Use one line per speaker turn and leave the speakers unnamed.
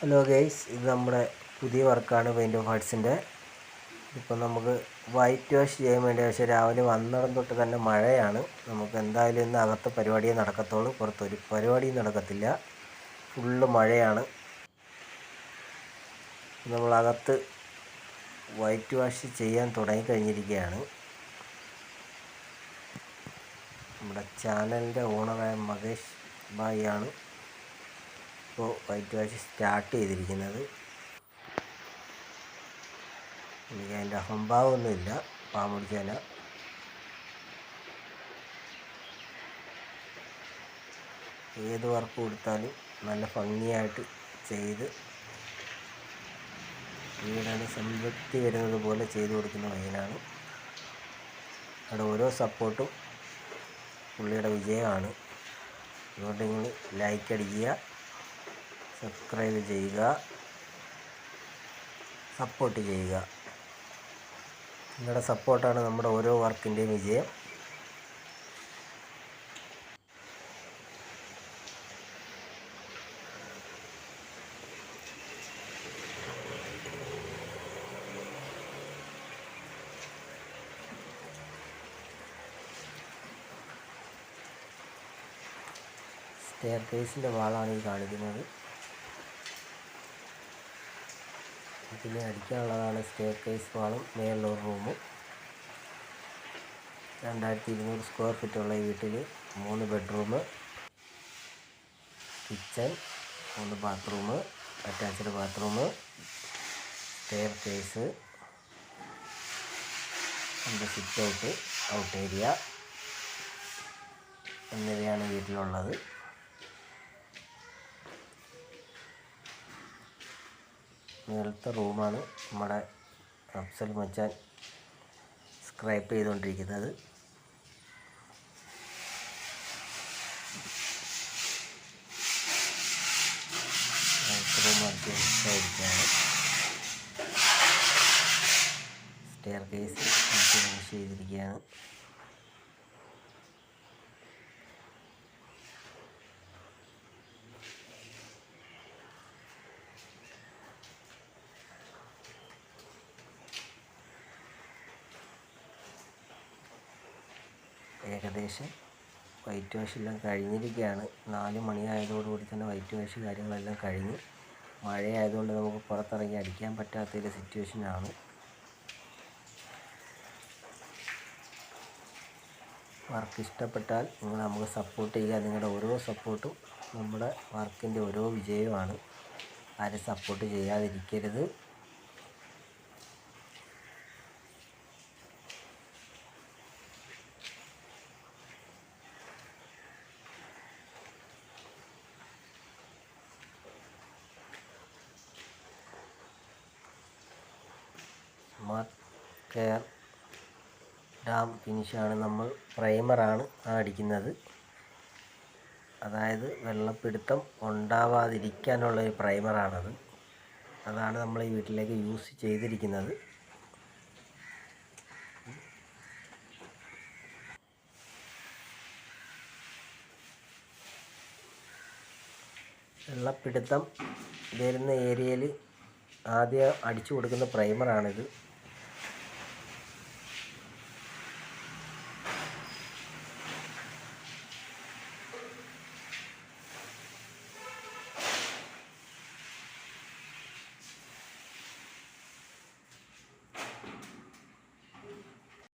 Hello guys ഇത് നമ്മുടെ പുതിയ വർക്കാണ് പെയിന്റ് ഓഫ് ഹാർട്സിന്റെ ഇപ്പം നമുക്ക് വൈറ്റ് വാഷ് ചെയ്യാൻ വേണ്ടി പക്ഷേ രാവിലെ വന്നിടം തൊട്ട് തന്നെ മഴയാണ്. നമുക്ക് എന്തായാലും ഇന്ന് അകത്ത് പരിപാടിയെ നടക്കത്തുള്ളൂ. പുറത്തൊരു പരിപാടിയും നടക്കത്തില്ല. ഫുള്ള് മഴയാണ്. നമ്മളകത്ത് വൈറ്റ് വാഷ് ചെയ്യാൻ തുടങ്ങിക്കഴിഞ്ഞിരിക്കുകയാണ് നമ്മുടെ ചാനലിന്റെ ഓണറായ മകേഷ് ഭായി ആണ്. ഇപ്പോൾ വൈറ്റ് വാഷ് സ്റ്റാർട്ട് ചെയ്തിരിക്കുന്നത്. എനിക്ക് അതിന്റെ അഹംഭാവമൊന്നുമില്ല പാമ്പടിച്ചാല ഏത് വർക്ക് കൊടുത്താലും നല്ല ഭംഗിയായിട്ട് ചെയ്ത് വീടാണ് സംതൃപ്തി വരുന്നത് പോലെ ചെയ്തു കൊടുക്കുന്ന വയനാണ് അവിടെ ഓരോ സപ്പോർട്ടും പുള്ളിയുടെ വിജയമാണ്. അതുകൊണ്ട് നിങ്ങൾ ലൈക്ക് അടിക്കുക. സബ്സ്ക്രൈബ് ചെയ്യുക. സപ്പോർട്ട് ചെയ്യുക. നിങ്ങളുടെ സപ്പോർട്ടാണ് നമ്മുടെ ഓരോ വർക്കിന്റെയും വിജയം. സ്റ്റെയർ കേസിന്റെ വാളാണ് ഈ കാണിക്കുന്നത്. പിന്നെ അടിക്കാനുള്ളതാണ് സ്റ്റെയർ കേസ് വാളും മേലുള്ള റൂമും രണ്ടായിരത്തി ഇരുന്നൂറ് സ്ക്വയർ ഫീറ്റുള്ള ഈ വീട്ടിൽ മൂന്ന് ബെഡ്റൂം കിച്ചൺ മൂന്ന് bathroom attached bathroom staircase രണ്ട് സിറ്റ് ഔട്ട് ഔട്ട് ഏരിയ എന്നിവയാണ് വീട്ടിലുള്ളത്. മേളത്തെ റൂമാണ് നമ്മുടെ അഫ്സൽ മച്ചാൻ സ്ക്രൈപ്പ് ചെയ്തുകൊണ്ടിരിക്കുന്നത്. സ്റ്റെയർ കേസ് ഫിനിഷ് ചെയ്തിരിക്കുകയാണ്. ഏകദേശം വൈറ്റ് വാഷ് എല്ലാം കഴിഞ്ഞിരിക്കുകയാണ്. നാല് മണിയായതോടുകൂടി തന്നെ വൈറ്റ് വാഷ് കാര്യങ്ങളെല്ലാം കഴിഞ്ഞ്. മഴയായതുകൊണ്ട് നമുക്ക് പുറത്തിറങ്ങി അടിക്കാൻ പറ്റാത്തൊരു സിറ്റുവേഷനാണ്. വർക്ക് ഇഷ്ടപ്പെട്ടാൽ നിങ്ങൾ നമുക്ക് സപ്പോർട്ട് ചെയ്യുക. നിങ്ങളുടെ ഓരോ സപ്പോർട്ടും നമ്മുടെ വർക്കിന്റെ ഓരോ വിജയവുമാണ് ആരും സപ്പോർട്ട് ചെയ്യാതിരിക്കരുത്. സ്മാർട്ട് കെയർ ഡാം ഫിനിഷാണ് നമ്മൾ പ്രൈമറാണ് അടിക്കുന്നത്. അതായത് വെള്ളപ്പിടുത്തം ഉണ്ടാവാതിരിക്കാനുള്ള ഒരു പ്രൈമറാണത് അതാണ് നമ്മൾ ഈ വീട്ടിലേക്ക് യൂസ് ചെയ്തിരിക്കുന്നത്. വെള്ളപ്പിടുത്തം വരുന്ന ഏരിയയിൽ ആദ്യം അടിച്ചു കൊടുക്കുന്ന പ്രൈമറാണിത്